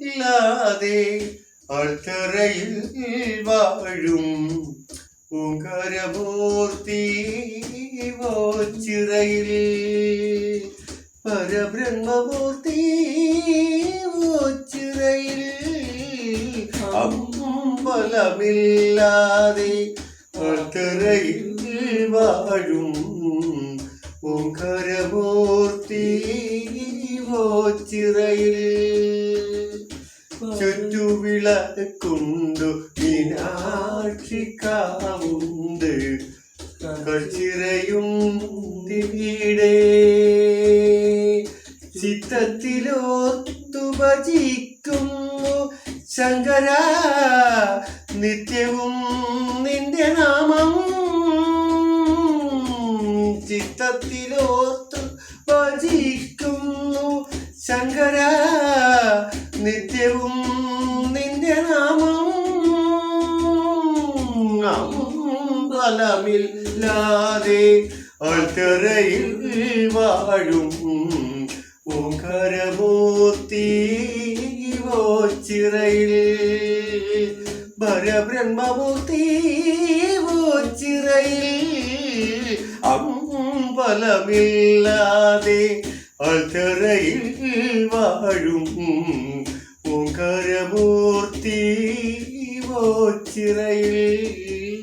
ഇല്ലാതെ ആൾത്തറയിൽ വാഴും ഓങ്കാരമൂർത്തി ചിറയിൽ പരബ്രഹ്മമൂർത്തി ചിറയിൽ അമ്പലമില്ലാതെ ആൾത്തറയിൽ വാഴും ഓങ്കാരമൂർത്തി ചിറയിൽ ചുറ്റുവിളക്കുണ്ടു. മീനാക്ഷിക്കാവുണ്ട് കച്ചിറയും തിവിടെ ചിത്തത്തിലോർത്തു ഭജിക്കുന്നു ശങ്കര. നിത്യവും നിന്റെ നാമം. ചിത്തത്തിലോർത്തു ഭജിക്കുന്നു ശങ്കര. നിത്യവും നിന്റെ നാമം ഫലമില്ലാതെ അൾത്തറയിൽ വാഴും ഓങ്കരമൂർത്തി ചിറയിൽ പരബ്രഹ്മമൂർത്തി ചിറയിൽ അമ്പലമില്ലാതെ ആൾത്തറയിൽ വാഴും ഓങ്കരമൂർത്തി ചിറയിൽ